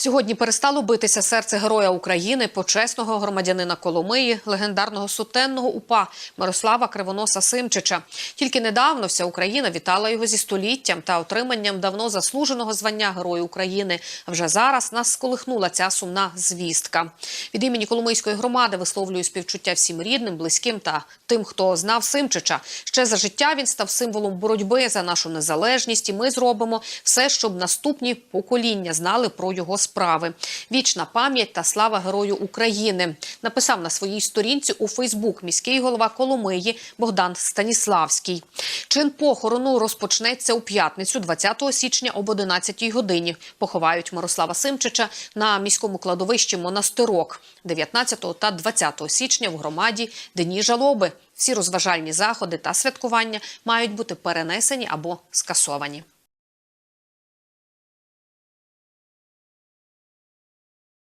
Сьогодні перестало битися серце героя України, почесного громадянина Коломиї, легендарного сутенного упа Мирослава Кривоноса Симчича. Тільки недавно вся Україна вітала його зі століттям та отриманням давно заслуженого звання Герою України. Вже зараз нас сколихнула ця сумна звістка. Від імені Коломийської громади висловлюю співчуття всім рідним, близьким та тим, хто знав Симчича. Ще за життя він став символом боротьби за нашу незалежність. І ми зробимо все, щоб наступні покоління знали про його справи. Вічна пам'ять та слава герою України написав на своїй сторінці у Фейсбук міський голова Коломиї Богдан Станіславський. Чин похорону розпочнеться у п'ятницю, 20 січня об 11 годині. Поховають Мирослава Симчича на міському кладовищі Монастирок 19 та 20 січня в громаді Дні жалоби. Всі розважальні заходи та святкування мають бути перенесені або скасовані.